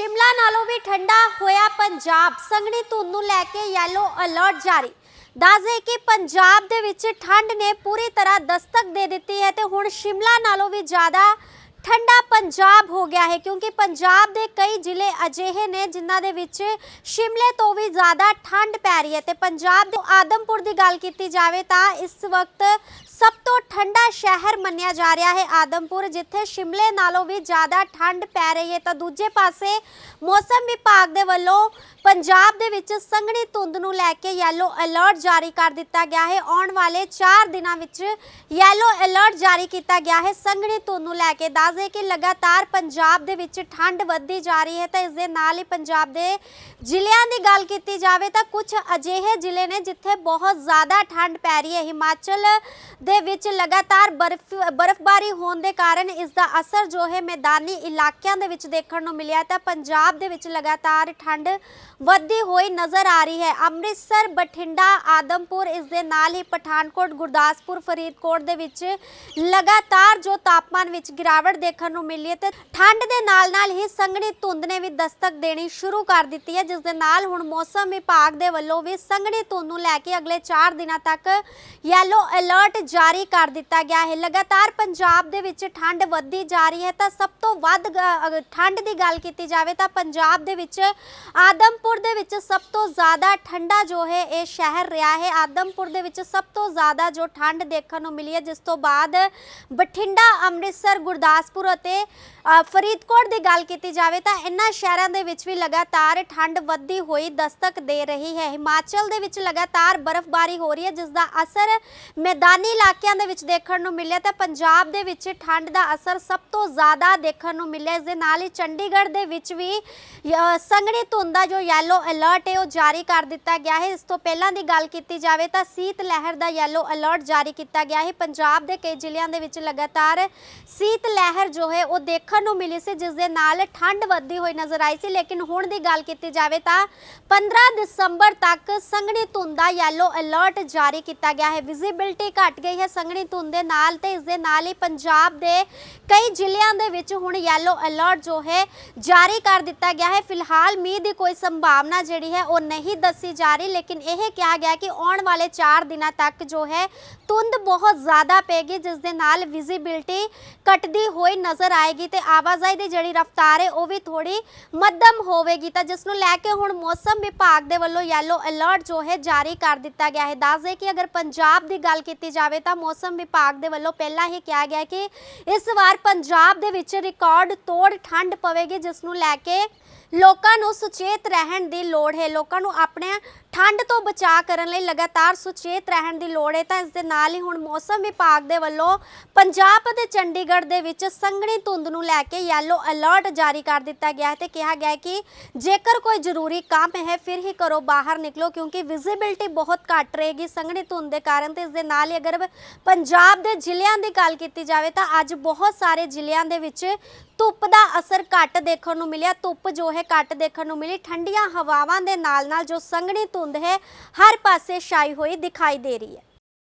ਸ਼ਿਮਲਾ ਨਾਲੋਂ ਵੀ ਠੰਡਾ ਹੋਇਆ ਪੰਜਾਬ। ਸੰਘਣੀ ਧੁੰਦ ਨੂੰ ਲੈ ਕੇ ਯੈਲੋ ਅਲਰਟ ਜਾਰੀ। ਦੱਸਦੇ ਕਿ ਪੰਜਾਬ ਦੇ ਵਿੱਚ ਠੰਡ ਨੇ ਪੂਰੀ ਤਰ੍ਹਾਂ ਦਸਤਕ ਦੇ ਦਿੱਤੀ ਹੈ ਤੇ ਹੁਣ ਸ਼ਿਮਲਾ ਨਾਲੋਂ ਵੀ ਜ਼ਿਆਦਾ ਠੰਡਾ ਪੰਜਾਬ ਹੋ ਗਿਆ ਹੈ, ਕਿਉਂਕਿ ਪੰਜਾਬ ਦੇ ਕਈ ਜ਼ਿਲ੍ਹੇ ਅਜਿਹੇ ਨੇ ਜਿਨ੍ਹਾਂ ਦੇ ਵਿੱਚ ਸ਼ਿਮਲੇ ਤੋਂ ਵੀ ਜ਼ਿਆਦਾ ਠੰਡ ਪੈ ਰਹੀ ਹੈ ਤੇ ਪੰਜਾਬ ਦੇ ਆਦਮਪੁਰ ਦੀ ਗੱਲ ਕੀਤੀ ਜਾਵੇ ਤਾਂ ਇਸ ਵਕਤ ਸਭ ਤੋਂ ਠੰਡਾ ਸ਼ਹਿਰ ਮੰਨਿਆ ਜਾ ਰਿਹਾ ਹੈ ਆਦਮਪੁਰ, ਜਿੱਥੇ ਸ਼ਿਮਲੇ ਨਾਲੋਂ ਵੀ ਜ਼ਿਆਦਾ ਠੰਡ ਪੈ ਰਹੀ ਹੈ। ਤਾਂ ਦੂਜੇ ਪਾਸੇ ਮੌਸਮ ਵਿਭਾਗ ਦੇ ਵੱਲੋਂ ਪੰਜਾਬ ਦੇ ਵਿੱਚ ਸੰਘਣੀ ਧੁੰਦ ਨੂੰ ਲੈ ਕੇ ਯੈਲੋ ਅਲਰਟ ਜਾਰੀ ਕਰ ਦਿੱਤਾ ਗਿਆ ਹੈ। ਆਉਣ ਵਾਲੇ 4 ਦਿਨਾਂ ਵਿੱਚ ਯੈਲੋ ਅਲਰਟ ਜਾਰੀ ਕੀਤਾ ਗਿਆ ਹੈ। ਸੰਘਣੀ ਧੁੰਦ ਨੂੰ ਲੈ ਕੇ ਦੱਸਦੇ ਕਿ ਲਗਾਤਾਰ ਪੰਜਾਬ ਦੇ ਵਿੱਚ ਠੰਡ ਵੱਧਦੀ ਜਾ ਰਹੀ ਹੈ ਤਾਂ ਇਸ ਦੇ ਨਾਲ ਹੀ ਪੰਜਾਬ ਦੇ ਜ਼ਿਲ੍ਹਿਆਂ ਦੀ ਗੱਲ ਕੀਤੀ ਜਾਵੇ ਤਾਂ ਕੁਝ ਅਜਿਹੇ ਜ਼ਿਲ੍ਹੇ ਨੇ ਜਿੱਥੇ ਬਹੁਤ ਜ਼ਿਆਦਾ ਠੰਡ ਪੈ ਰਹੀ ਹੈ। ਹਿਮਾਚਲ ਦੇ ਵਿੱਚ ਲਗਾਤਾਰ ਬਰਫ਼, ਬਰਫ਼ਬਾਰੀ ਹੋਣ ਦੇ ਕਾਰਨ ਇਸ ਦਾ ਅਸਰ ਜੋ ਹੈ ਮੈਦਾਨੀ ਇਲਾਕਿਆਂ ਦੇ ਵਿੱਚ ਦੇਖਣ ਨੂੰ ਮਿਲਿਆ ਤਾਂ ਪੰਜਾਬ ਦੇ ਵਿੱਚ ਲਗਾਤਾਰ ਠੰਡ ਵੱਧਦੀ ਹੋਈ ਨਜ਼ਰ ਆ ਰਹੀ ਹੈ। ਅੰਮ੍ਰਿਤਸਰ, ਬਠਿੰਡਾ, ਆਦਮਪੁਰ ਇਸ ਦੇ ਨਾਲ ਹੀ ਪਠਾਨਕੋਟ, ਗੁਰਦਾਸਪੁਰ, ਫਰੀਦਕੋਟ ਦੇ ਵਿੱਚ ਲਗਾਤਾਰ ਜੋ ਤਾਪਮਾਨ ਵਿੱਚ ਗਿਰਾਵਟ ਦੇਖਣ ਨੂੰ ਮਿਲੀ ਹੈ ਤੇ ਠੰਡ ਦੇ ਨਾਲ ਨਾਲ ਹੀ ਸੰਘਣੀ ਧੁੰਦ ਨੇ ਵੀ ਦਸਤਕ ਦੇਣੀ ਸ਼ੁਰੂ ਕਰ ਦਿੱਤੀ ਹੈ, ਜਿਸ ਦੇ ਨਾਲ ਹੁਣ ਮੌਸਮ ਵਿਭਾਗ ਦੇ ਵੱਲੋਂ ਵੀ ਸੰਘਣੀ ਧੁੰਦ ਨੂੰ ਲੈ ਕੇ ਅਗਲੇ 4 ਦਿਨਾਂ ਤੱਕ ਯੈਲੋ ਅਲਰਟ ਜਾਰੀ ਕਰ ਦਿੱਤਾ ਗਿਆ ਹੈ। ਲਗਾਤਾਰ ਪੰਜਾਬ ਦੇ ਵਿੱਚ ਠੰਡ ਵੱਧਦੀ ਜਾ ਰਹੀ ਹੈ ਤਾਂ ਸਭ ਤੋਂ ਵੱਧ ਠੰਡ ਦੀ ਗੱਲ ਕੀਤੀ ਜਾਵੇ ਤਾਂ ਪੰਜਾਬ ਦੇ ਵਿੱਚ ਆਦਮਪੁਰ ਦੇ ਵਿੱਚ ਸਭ ਤੋਂ ਜ਼ਿਆਦਾ ਠੰਡਾ ਜੋ ਹੈ, ਇਹ ਸ਼ਹਿਰ ਰਿਹਾ ਹੈ। ਆਦਮਪੁਰ ਦੇ ਵਿੱਚ ਸਭ ਤੋਂ ਜ਼ਿਆਦਾ ਜੋ ਠੰਡ ਦੇਖਣ ਨੂੰ ਮਿਲੀ ਹੈ, ਜਿਸ ਤੋਂ ਬਾਅਦ ਬਠਿੰਡਾ, ਅੰਮ੍ਰਿਤਸਰ ਗੁਰਦਾਸ ਗੁਰਦਾਸਪੁਰ ਅਤੇ ਫਰੀਦਕੋਟ ਦੀ ਗੱਲ ਕੀਤੀ ਜਾਵੇ ਤਾਂ ਇਹਨਾਂ ਸ਼ਹਿਰਾਂ ਦੇ ਵਿੱਚ ਵੀ ਲਗਾਤਾਰ ਠੰਡ ਵੱਧਦੀ ਹੋਈ ਦਸਤਕ ਦੇ ਰਹੀ ਹੈ। ਹਿਮਾਚਲ ਦੇ ਵਿੱਚ ਲਗਾਤਾਰ ਬਰਫ਼ਬਾਰੀ ਹੋ ਰਹੀ ਹੈ, ਜਿਸ ਦਾ ਅਸਰ ਮੈਦਾਨੀ ਇਲਾਕਿਆਂ ਦੇ ਵਿੱਚ ਦੇਖਣ ਨੂੰ ਮਿਲਿਆ ਤਾਂ ਪੰਜਾਬ ਦੇ ਵਿੱਚ ਠੰਡ ਦਾ ਅਸਰ ਸਭ ਤੋਂ ਜ਼ਿਆਦਾ ਦੇਖਣ ਨੂੰ ਮਿਲਿਆ। ਇਸ ਦੇ ਨਾਲ ਹੀ ਚੰਡੀਗੜ੍ਹ ਦੇ ਵਿੱਚ ਵੀ ਸੰਘਣੀ ਧੁੰਦ ਦਾ ਜੋ ਯੈਲੋ ਅਲਰਟ ਹੈ, ਉਹ ਜਾਰੀ ਕਰ ਦਿੱਤਾ ਗਿਆ ਹੈ। ਇਸ ਤੋਂ ਪਹਿਲਾਂ ਦੀ ਗੱਲ ਕੀਤੀ ਜਾਵੇ ਤਾਂ ਸੀਤ ਲਹਿਰ ਦਾ ਯੈਲੋ ਅਲਰਟ ਜਾਰੀ ਕੀਤਾ ਗਿਆ ਹੈ। ਪੰਜਾਬ ਦੇ ਕਈ ਜ਼ਿਲ੍ਹਿਆਂ ਦੇ ਵਿੱਚ ਲਗਾਤਾਰ ਸੀਤ ਲਹਿਰ ਜੋ ਹੈ ਉਹ ਦੇਖਣ ਨੂੰ ਮਿਲੀ ਸੀ, ਜਿਸ ਦੇ ਨਾਲ ਠੰਡ ਵੱਧਦੀ ਹੋਈ ਨਜ਼ਰ ਆਈ ਸੀ। ਲੇਕਿਨ ਹੁਣ ਦੀ ਗੱਲ ਕੀਤੀ ਜਾਵੇ ਤਾਂ 15 ਦਸੰਬਰ ਤੱਕ ਸੰਘਣੀ ਧੁੰਦ ਦਾ ਯੈਲੋ ਅਲਰਟ ਜਾਰੀ ਕੀਤਾ ਗਿਆ ਹੈ। ਵਿਜ਼ਿਬਿਲਟੀ ਘਟ ਗਈ ਹੈ ਸੰਘਣੀ ਧੁੰਦ ਦੇ ਨਾਲ ਤੇ ਇਸ ਦੇ ਨਾਲ ਹੀ ਪੰਜਾਬ ਦੇ ਕਈ ਜ਼ਿਲ੍ਹਿਆਂ ਦੇ ਵਿੱਚ ਹੁਣ ਯੈਲੋ ਅਲਰਟ ਜੋ ਹੈ ਜਾਰੀ ਕਰ ਦਿੱਤਾ ਗਿਆ ਹੈ। ਫਿਲਹਾਲ ਮੀਂਹ ਦੀ ਕੋਈ ਸੰਭਾਵਨਾ ਜਿਹੜੀ ਹੈ ਉਹ ਨਹੀਂ ਦੱਸੀ ਜਾ ਰਹੀ, ਲੇਕਿਨ ਇਹ ਕਿਹਾ ਗਿਆ ਕਿ ਆਉਣ ਵਾਲੇ 4 ਦਿਨਾਂ ਤੱਕ ਜੋ ਹੈ ਧੁੰਦ ਬਹੁਤ ਜ਼ਿਆਦਾ ਪੈਗੀ ਜਿਸ ਦੇ ਨਾਲ ਵਿਜ਼ਿਬਿਲਟੀ ਘਟਦੀ ਹੋਈ ਨਜ਼ਰ ਆਏਗੀ ਤੇ ਆਵਾਜਾਈ ਦੀ ਜਿਹੜੀ ਰਫ਼ਤਾਰ ਹੈ, ਉਹ ਵੀ ਥੋੜੀ ਮੱਧਮ ਹੋਵੇਗੀ। ਤਾਂ ਜਿਸ ਨੂੰ ਲੈ ਕੇ ਹੁਣ ਮੌਸਮ ਵਿਭਾਗ ਦੇ ਵੱਲੋਂ ਯੈਲੋ ਅਲਰਟ ਜੋ ਹੈ, ਜਾਰੀ ਕਰ ਦਿੱਤਾ ਗਿਆ ਹੈ। ਦੱਸਦੇ ਕਿ ਅਗਰ ਪੰਜਾਬ ਦੀ ਗੱਲ ਕੀਤੀ ਜਾਵੇ, ਤਾਂ ਮੌਸਮ ਵਿਭਾਗ ਦੇ ਵੱਲੋਂ ਪਹਿਲਾਂ ਹੀ ਕਿਹਾ ਗਿਆ ਕਿ ਇਸ ਵਾਰ ਪੰਜਾਬ ਦੇ ਵਿੱਚ ਰਿਕਾਰਡ ਤੋੜ ਠੰਡ ਪਵੇਗੀ, ਜਿਸ ਨੂੰ ਲੈ ਕੇ ਲੋਕਾਂ ਨੂੰ ਸੁਚੇਤ ਰਹਿਣ ਦੀ ਲੋੜ ਹੈ। ਲੋਕਾਂ ਨੂੰ ਆਪਣੇ ਠੰਡ ਤੋਂ ਬਚਾਅ ਕਰਨ ਲਈ ਲਗਾਤਾਰ ਸੁਚੇਤ ਰਹਿਣ ਦੀ ਲੋੜ ਹੈ ਤਾਂ ਇਸ ਦੇ ਨਾਲ ਹੀ ਹੁਣ ਮੌਸਮ ਵਿਭਾਗ ਦੇ ਵੱਲੋਂ ਪੰਜਾਬ ਅਤੇ ਚੰਡੀਗੜ੍ਹ ਦੇ ਵਿੱਚ ਸੰਘਣੀ ਧੁੰਦ ਨੂੰ ਲੈ ਕੇ ਯੈਲੋ ਅਲਰਟ ਜਾਰੀ ਕਰ ਦਿੱਤਾ ਗਿਆ ਹੈ ਤੇ ਕਿਹਾ ਗਿਆ ਹੈ ਕਿ ਜੇਕਰ ਕੋਈ ਜ਼ਰੂਰੀ ਕੰਮ ਹੈ, ਫਿਰ ਹੀ ਕਰੋ ਬਾਹਰ ਨਿਕਲੋ ਕਿਉਂਕਿ ਵਿਜ਼ਿਬਿਲਟੀ ਬਹੁਤ ਘੱਟ ਰਹੇਗੀ ਸੰਘਣੀ ਧੁੰਦ ਦੇ ਕਾਰਨ ਤੇ ਇਸ ਦੇ ਨਾਲ ਹੀ ਅਗਰ ਪੰਜਾਬ ਦੇ ਜ਼ਿਲ੍ਹਿਆਂ ਦੀ ਗੱਲ ਕੀਤੀ ਜਾਵੇ ਤਾਂ ਅੱਜ ਬਹੁਤ ਸਾਰੇ ਜ਼ਿਲ੍ਹਿਆਂ ਦੇ ਵਿੱਚ ਧੁੱਪ ਦਾ ਅਸਰ ਘੱਟ ਦੇਖਣ ਨੂੰ ਮਿਲਿਆ, ਧੁੱਪ ਜੋ ਹੈ ਘੱਟ ਦੇਖਣ ਨੂੰ ਮਿਲੀ, ਠੰਡੀਆਂ ਹਵਾਵਾਂ ਦੇ ਨਾਲ ਨਾਲ ਜੋ ਸੰਘਣੀ ਧੁੰਦ ਹੈ। ਹਰ ਪਾਸੇ ਛਾਈ ਹੋਈ ਦਿਖਾਈ ਦੇ ਰਹੀ ਹੈ।